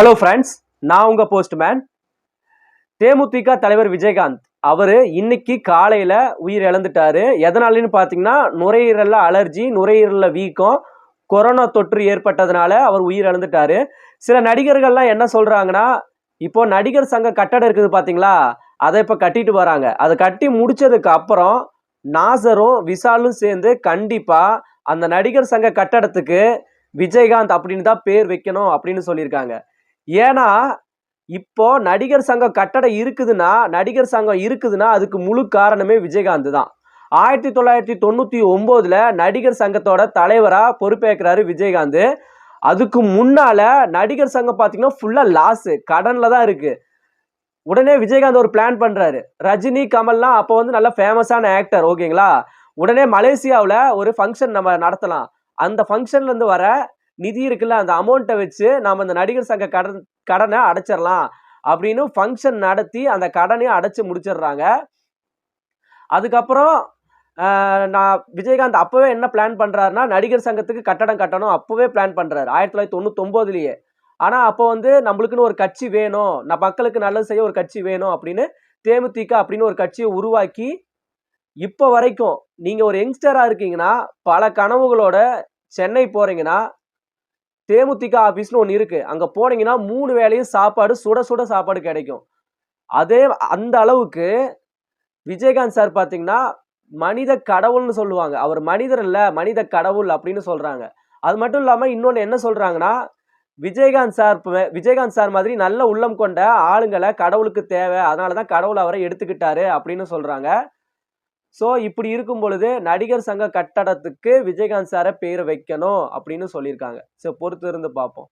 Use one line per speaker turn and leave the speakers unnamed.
Hello friends நான் உங்கள் postman தேமுதிக தலைவர் விஜயகாந்த். அவர் இன்னைக்கு காலையில் உயிர் இழந்துட்டாரு. எதனாலன்னு பார்த்தீங்கன்னா நுரையீரலில் அலர்ஜி நுரையீரலில் வீக்கம் கொரோனா தொற்று ஏற்பட்டதுனால அவர் உயிர் இழந்துட்டாரு. சில நடிகர்கள்லாம் என்ன சொல்கிறாங்கன்னா இப்போ நடிகர் சங்க கட்டடம் இருக்குது பார்த்தீங்களா அதை இப்போ கட்டிட்டு வராங்க. அதை கட்டி முடிச்சதுக்கு அப்புறம் நாசரும் விஷாலும் சேர்ந்து கண்டிப்பாக அந்த நடிகர் சங்க கட்டடத்துக்கு விஜயகாந்த் அப்படின்னு தான் பேர் வைக்கணும் அப்படின்னு சொல்லியிருக்காங்க. ஏன்னா இப்போ நடிகர் சங்கம் கட்டடம் இருக்குதுன்னா நடிகர் சங்கம் இருக்குதுன்னா அதுக்கு முழு காரணமே விஜயகாந்த் தான். ஆயிரத்தி தொள்ளாயிரத்தி தொண்ணூற்றி ஒம்போதில் நடிகர் சங்கத்தோட தலைவராக பொறுப்பேற்கிறாரு விஜயகாந்த். அதுக்கு முன்னால் நடிகர் சங்கம் பார்த்தீங்கன்னா ஃபுல்லாக லாஸு கடனில் தான் இருக்குது உடனே விஜயகாந்த் ஒரு பிளான் பண்ணுறாரு ரஜினி கமல்லாம் அப்போ வந்து நல்ல ஃபேமஸான ஆக்டர் ஓகேங்களா உடனே மலேசியாவில் ஒரு ஃபங்க்ஷன் நம்ம நடத்தலாம். அந்த ஃபங்க்ஷன்லேருந்து வர நிதி இருக்குல்ல அந்த அமௌண்ட்டை வச்சு நாம் அந்த நடிகர் சங்க கடன் கடனை அடைச்சிடலாம் அப்படின்னு ஃபங்க்ஷன் நடத்தி அந்த கடனையும் அடைச்சி முடிச்சிடுறாங்க. அதுக்கப்புறம் நான் விஜயகாந்த் அப்போவே என்ன பிளான் பண்ணுறாருன்னா நடிகர் சங்கத்துக்கு கட்டடம் கட்டணும். அப்போவே பிளான் பண்ணுறாரு ஆயிரத்தி தொள்ளாயிரத்தி தொண்ணூத்தொம்போதுலேயே. ஆனால் அப்போ வந்து நம்மளுக்குன்னு ஒரு கட்சி வேணும். நான் மக்களுக்கு நல்லது செய்ய ஒரு கட்சி வேணும் அப்படின்னு தேமுதிக அப்படின்னு ஒரு கட்சியை உருவாக்கி இப்போ வரைக்கும் நீங்கள் ஒரு யங்ஸ்டராக இருக்கீங்கன்னா பல கனவுகளோட சென்னை போகிறீங்கன்னா தேமுதிக ஆஃபீஸ்னு ஒன்று இருக்குது அங்கே போனீங்கன்னா மூணு வேளையும் சாப்பாடு சுட சுட சாப்பாடு கிடைக்கும். அதே அந்த அளவுக்கு விஜயகாந்த் சார் பார்த்தீங்கன்னா மனித கடவுள்னு சொல்லுவாங்க. அவர் மனிதர் இல்லை மனித கடவுள் அப்படின்னு சொல்கிறாங்க அது மட்டும் இல்லாமல் இன்னொன்று என்ன சொல்கிறாங்கன்னா விஜயகாந்த் சார் விஜயகாந்த் சார் மாதிரி நல்ல உள்ளம் கொண்ட ஆளுங்களை கடவுளுக்கு தேவை. அதனால தான் கடவுள் அவரை எடுத்துக்கிட்டாரு அப்படின்னு சொல்கிறாங்க ஸோ இப்படி இருக்கும் பொழுது நடிகர் சங்க கட்டடத்துக்கு விஜயகாந்த் சாரை பேர் வைக்கணும் அப்படின்னு சொல்லியிருக்காங்க. ஸோ பொறுத்து இருந்து பார்ப்போம்.